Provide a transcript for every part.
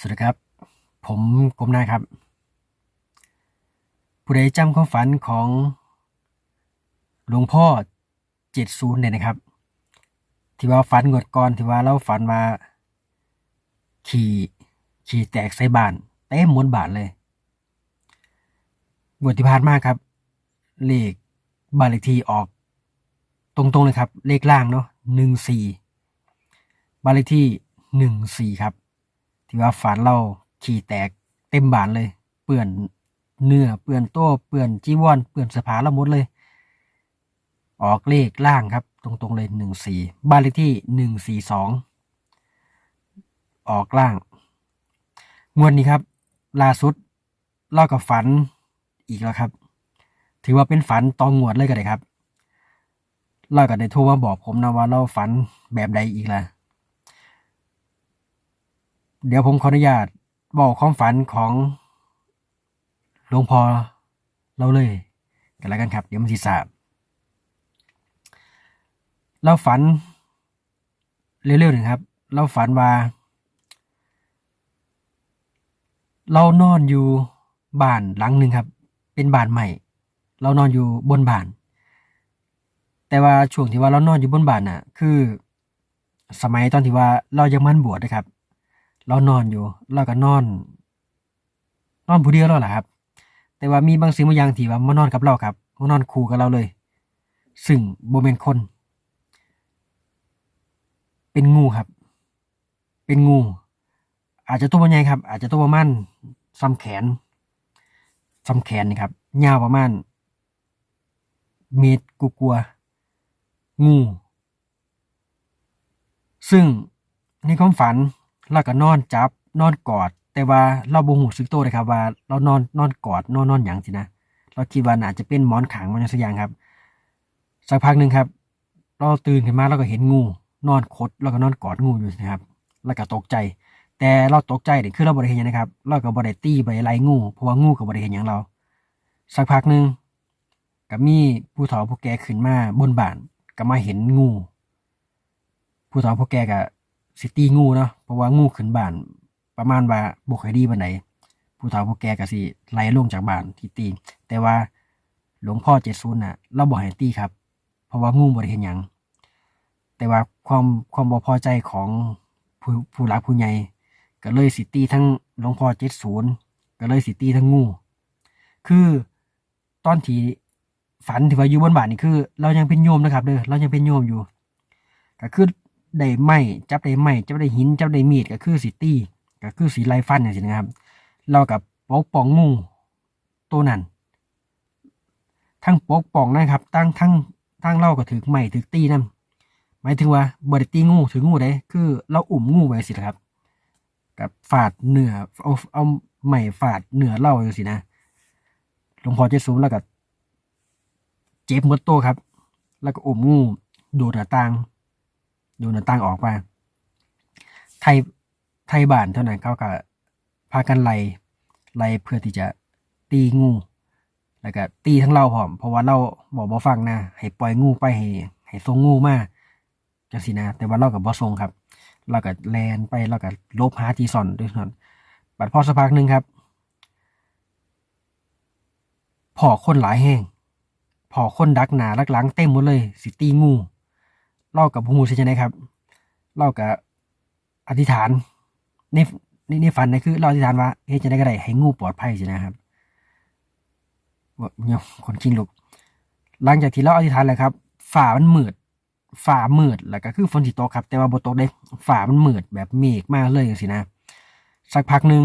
สวัสดีครับ ผมกรมนายครับ ผู้ใดจำความฝันของหลวงพ่อเจ็ดศูนย์เนี่ยนะครับ ที่ว่าฝันงดก่อนที่ว่าเราฝันว่าขี่ขี่แตกใส่บานเต็มหมดบานเลยงวดที่ผ่านมากครับ เลขบานเลขที่ออก ตรงๆเลยครับ เลขล่างเนาะหนึ่งสี่บานเลขที่หนึ่งสี่ครับ ที่ว่าฝันเราขี่แตกเต็มบานเลย เปื่อนเนื้อเปื่อนโต้เปื่อนจีวรเปื่อนสอผ้าเราหมดเลย ออกเลขล่างครับ ตรงๆเลยหนึ่งสี่บ้านเลขที่หนึ่งสี่สองออกล่าง งวดนี้ครับล่าสุดเล่ากับฝันอีกแล้วครับ ถือว่าเป็นฝันตองงวดเลยก็ได้ครับเล่ากับได้โทรมาบอกผมนะว่าเราฝันแบบใดอีกล่ะ เดี๋ยวผมขออนุญาตบอกความฝันของหลวงพ่อเราเลยกันแล้วกันครับ เดี๋ยวมันสิสาบเราฝัน เร็วๆหนึ่งครับ เราฝันว่า เรานอนอยู่บ้านหลังหนึ่งครับ เป็นบ้านใหม่ เรานอนอยู่บนบ้าน แต่ว่าช่วงที่ว่าเรานอนอยู่บนบ้านน่ะ คือ สมัยตอนที่ว่าเรายังมั่นบวชนะครับ เรานอนอยู่ เราก็นอน นอนผู้เดียวแล้วแหละครับ แต่ว่ามีบางสิ่งบางอย่างที่ว่ามานอนกับเราครับมานอนคู่กับเราเลย ซึ่งโบเมนคน เป็นงูครับ เป็นงู อาจจะตัวมันใหญ่ครับ อาจจะตัวประมาณซ้ำแขนซ้ำแขนนี่ครับยาวประมาณเมตรกลัว งู ซึ่งในความฝัน เราก็นอนจับนอนกอด แต่ว่าเราบ่หูสึกตัวเลยครับว่า เรานอนนอนกอดนอนนอนหยังสินะเราคิดว่าอาจจะเป็นหมอนขังมันสักอย่างครับ สักพักหนึ่งครับ เราตื่นขึ้นมาเราก็เห็นงู นอนคดแล้วก็นอนกอดงูอยู่นะครับแล้วก็ตกใจ แต่เราตกใจเนี่ยคือเราบริเห็นนะครับ เราก็บริตีบริไล่งูเพราะว่างูกับบริเห็นอย่างเรา สักพักหนึ่งก็มีผู้เฒ่าผู้แก่ขึ้นมาบนบ้านก็มาเห็นงู ผู้เฒ่าผู้แก่ก็ สิตีงูเนาะเพราะว่างูขึ้นบ้าน ประมาณว่าบ่ค่อยดีปานใดผู้เฒ่าผู้แก่ก็สิไล่ลงจากบ้านที่ตี แต่ว่าหลวงพ่อ70น่ะเราบ่ให้ตีครับ เพราะว่างูบ่ได้เห็นหยังแต่ว่าความความบ่พอใจของผู้ผู้หลักผู้ใหญ่ก็เลยสิตีทั้งหลวงพ่อ70ก็เลยสิตีทั้งงู คือตอนที่ฝันที่ว่าอยู่บนบ้านนี่คือ เรายังเป็นโยมนะครับเด้อเรายังเป็นโยมอยู่ก็คือ ได้ไม้จับได้ไม้จับได้หินจับได้มีดก็คือสิตี้ก็คือสีไล่ฟันอย่างนี้นะครับ เรากับปกป้องงูตัวนั้น ทั้งปกป้องนะครับ ตั้งทั้งทั้งเราก็ถือไม้ถือตีนั่นหมายถึงว่าบริตีงูถืองูได้คือ เราอุ่มงูไว้สิครับ กับฝาดเหนือเอาเอาไม้ฝาดเหนือเล่าอย่างสินะหลวงพ่อเจสูงแล้วก็เจ็บมดตัวครับ แล้วก็อุ่มงูโดดหน้าต่าง โยนหน้าต่างออกมาไทยไทยบ้านเท่านั้นเขาก็พากันไล่ไล่เพื่อที่จะตีงูแล้วก็ตีทั้งเราพร้อมเพราะว่าเราบอกบ่ฟังนะให้ปล่อยงูไปให้ให้ส่งงูมาจังสินะ แต่ว่าเรากับบ่ส่งครับ เราก็แลนไปเราก็ลบหาทีซอนด้วยนั่นบัดพอสักพักหนึ่งครับพอคนหลายแห้งพอคนดักหนาลักหลังเต็มหมดเลย สิตีงู เล่ากับฮูใช่ไหมครับเล่ากับอธิษฐานในในในฝันนี่คือเราอธิษฐานว่าเฮ้ยจะได้ก็ได้ให้งูปลอดภัยใช่นะครับว่าเนี่ยคนกินลุกหลังจากที่เราอธิษฐานแล้วครับฝ่ามันมืดฝ่ามืดแล้วก็คือฝนสิตกครับ แต่ว่าบ่ตกได้ฝ่ามันมืดแบบเมฆมากเลยอย่างสินะสักพักหนึ่ง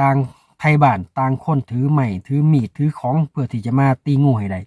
ต่างไทยบ้านต่างคนถือไม้ถือมีดถือของเพื่อที่จะมาตีงูให้ได้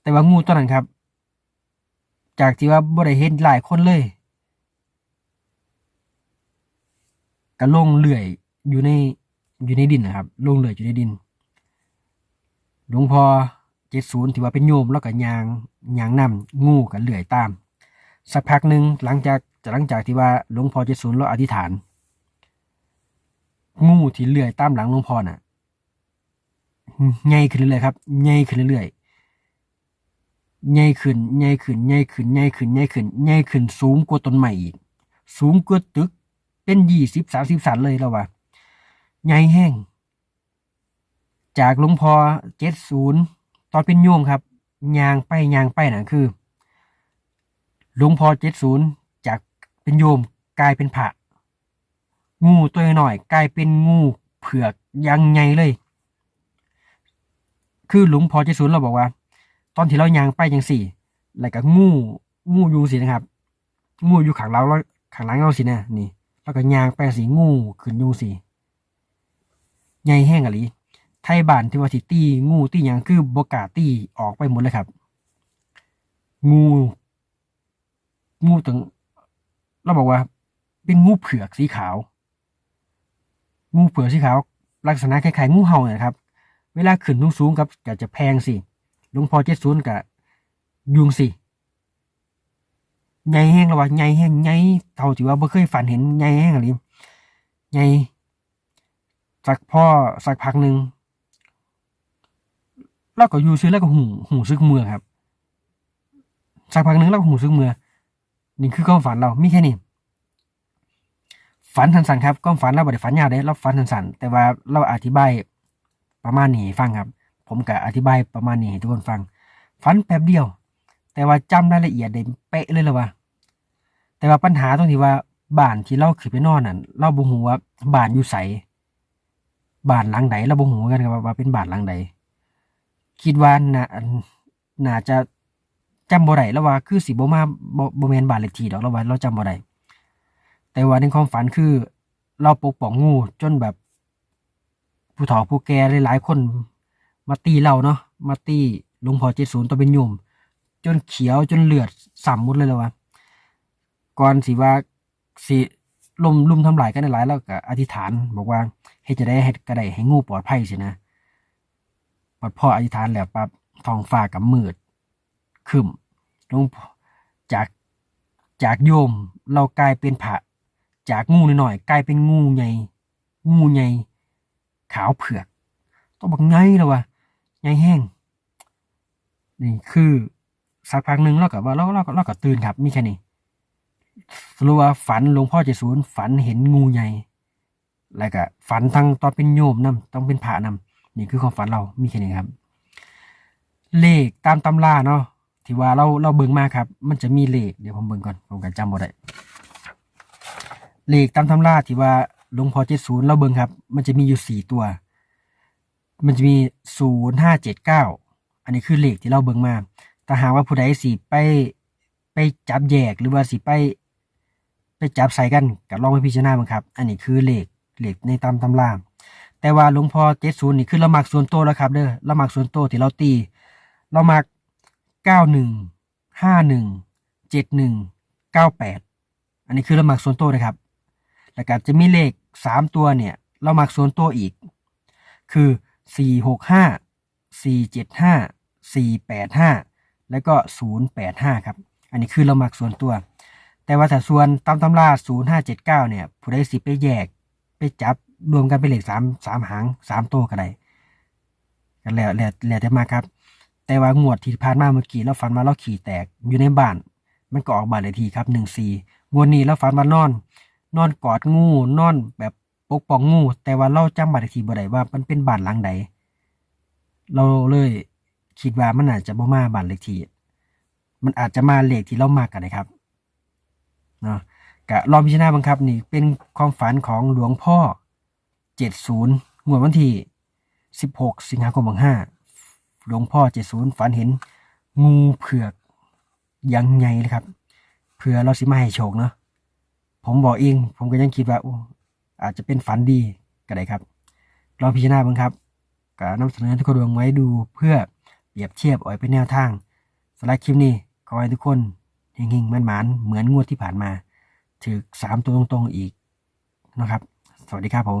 แต่ว่างูตัวนั้นครับ จากที่ว่าบ่ได้เห็นหลายคนเลยก็ลงเลื่อยอยู่ในอยู่ในดินนะครับ ลงเลื่อยอยู่ในดินหลวงพ่อเจ็ดศูนย์ที่ว่าเป็นโยมแล้วก็ยางยางนำงูกับเลื่อยตาม สักพักหนึ่งหลังจากหลังจากที่ว่าหลวงพ่อเจ็ดศูนย์เราอธิษฐาน งูที่เลื่อยตามหลังหลวงพ่อน่ะใหญ่ขึ้นเรื่อยๆครับใหญ่ขึ้นเรื่อยๆ ใหญ่ขึ้นใหญ่ขึ้นใหญ่ขึ้นใหญ่ขึ้นใหญ่ขึ้นใหญ่ขึ้นสูงกว่าต้นไม้อีก สูงกว่าตึก เป็นยี่สิบสามสิบสันเลยแล้วว่าใหญ่แห้ง จากหลวงพ่อเจ็ดศูนย์ตอนเป็นโยมครับยางไปยางไปนะคือหลวงพ่อเจ็ดศูนย์จากเป็นโยมกลายเป็นพระงูตัวหน่อยกลายเป็นงูเผือกยังไงเลย คือหลวงพ่อเจ็ดศูนย์เราบอกว่า ตอนที่เรายางไปยังสี่แล้วก็งูงูอยู่สินะครับ งูอยู่ข้างเราแล้วข้างหลังเราสินะนี่ แล้วก็ยางไปสีงูขึ้นอยู่สิใหญ่แห้งอะลีไทยบ้านที่ว่าสิตีงูตีหยังคือบกาตีออกไปหมดเลยครับ งู งูตึงเราบอกว่า เป็นงูเผือกสีขาว งูเผือกสีขาว ลักษณะคล้ายๆงูเห่าเนี่ยครับ เวลาขึ้นสูงๆครับก็จะแพงสิ หลวงพ่อเจ็ดศูนย์กับยุงสิใหญ่แห้งแล้วว่าใหญ่แห้งใหญ่เท่าที่ว่าบ่เคยฝันเห็นใหญ่แห้งอะไรใหญ่สักพ่อสักพักหนึ่งเราก็อยู่ซื้อแล้วก็หูหูซึกเมือครับ สักพักหนึ่งเราก็หูซึกเมือนี่คือความฝันเรามีแค่นี้ฝันสันๆครับความฝันเราบ่ได้ฝันยาวเด้เราฝันสันๆแต่ว่าเราอธิบายประมาณนี้ฟังครับ ผมก็อธิบายประมาณนี้ให้ทุกคนฟัง ฝันแป๊บเดียว แต่ว่าจำรายละเอียดได้เป๊ะเลยละว่า แต่ว่าปัญหาตรงที่ว่าบ้านที่เราขึ้นไปนอนนั่นเราบ่ฮู้ว่าบ้านอยู่ไสบ้านหลังใดเราบ่ฮู้กันครับว่าเป็นบ้านหลังใดคิดว่าน่าน่าจะจำบ่ได้แล้วว่าคือสิบ่มาบ่บ่แม่นบ้านเลขที่ดอกแล้วว่าเราจำบ่ได้แต่ว่าในความฝันคือ เราปกป้องงูจนแบบผู้เฒ่าผู้แก่หลายๆคน มาตีเราเนาะมาตีหลวงพ่อเจ็ดศูนย์ตัวเป็นโยมจนเขียวจนเลือดส่ำหมดเลยแล้ววะก่อนสิว่าสิลุมลุมทำลายกันหลายแล้วก็อธิษฐาน บอกว่าเฮ็ดจะได้เฮ็ดก็ไดให้งูปลอดภัยสินะพอพ่ออธิษฐานแล้วปั๊บทองฟ้ากับมืดครึมหลวงพ่อจากจากโยมเรากลายเป็นพระจากงูหน่อยๆกลายเป็นงูใหญ่งูใหญ่ขาวเผือกต้องบอกไงแล้ววะ ไงแห้งนี่คือสักพักหนึ่งเราก็ว่าเราเราก็เราก็ตื่นครับ มีแค่นี้สรุปว่าฝันหลวงพ่อเจศูนย์ฝันเห็นงูใหญ่แล้วก็ฝันทั้งตอนเป็นโยมนํต้องเป็นพระนํนี่คือความฝันเรามีแค่นี้ครับ เลขตามตำราเนาะที่ว่าเราเราเบิ่งมาครับ มันจะมีเลขเดี๋ยวผมเบิ่งก่อนผมก็จำบ่ได้เลขตามตำราที่ว่าหลวงพ่อเจศูนย์เราเบิ่งครับ มันจะมีอยู่สี่ตัว มันจะมีศูนย์ห้าเจ็ดเก้าอันนี้คือเลขที่เราเบิ่งมาถ้าหากว่าผู้ใดสิไปไปจับแยกหรือว่าสิไป ไปจับใส่กันกับลองไปพิจารณาบ้งครับ อันนี้คือเลขเลขในตามตำราแต่ว่าหลวงพ่อเจ็ดศูนย์นี่คือเรามักส่วนตัวแล้วครับเด้อเรามักส่วนตัวที่เราตี เรามักเก้าหนึ่งห้าหนึ่งเจ็ดหนึ่งเก้าแปดอันนี้คือเรามักส่วนตัวนะครับ แล้วก็จะมีเลขสามตัวเนี่ย เรามักส่วนตัวอีก คือ สี่หกห้าสี่เจ็ดห้าสี่แปดห้าแล้วก็ศูนย์แปดห้าครับ อันนี้คือเรามักส่วนตัว แต่ว่าถ้าส่วนตามตำราศูนย์ห้าเจ็ดเก้าเนี่ยผู้ใดสิไปแยกไปจับรวมกันเป็นเลขสามสามหางสามตัวก็ได้กันแล้วแล้วแล้วแต่มาครับ แต่ว่างวดที่ผ่านมาเมื่อกี้เราฝันว่าเราขี่แตกอยู่ในบ้าน มันก็ออกบ้านเลขที่ครับหนึ่งสี่งวดนี้เราฝันว่านอน นอนกอดงูนอนแบบ ปกป้องงู แต่ว่าเราจำบ้านเลขที่บ่ได้ว่ามันเป็นบ้านหลังใดเราเลยคิดว่ามันอาจจะบ่มาบ้านเลขที่มันอาจจะมาเลขที่เรามากกันนะครับเนาะกะลองพิจารณาบังครับ นี่เป็นความฝันของหลวงพ่อเจ็ดศูนย์งวดวันที่สิบหกสิงหาคมห้าหลวงพ่อเจ็ดศูนย์ฝันเห็น งูเผือกยังไงเลยครับเผื่อเราสิมาให้โชคเนาะผมบอกเอง ผมก็ยังคิดว่า อาจจะเป็นฝันดีก็ได้ครับลองพิจารณาบ้างครับก็นำเสนอทุกคนดูไว้ดูเพื่อเปรียบเทียบเอาไว้เป็นแนวทางสำหรับคลิปนี้ขอให้ทุกคนเฮงๆมันหมานเหมือนงวดที่ผ่านมา ถือสามตัวตรงๆอีกนะครับ สวัสดีครับผม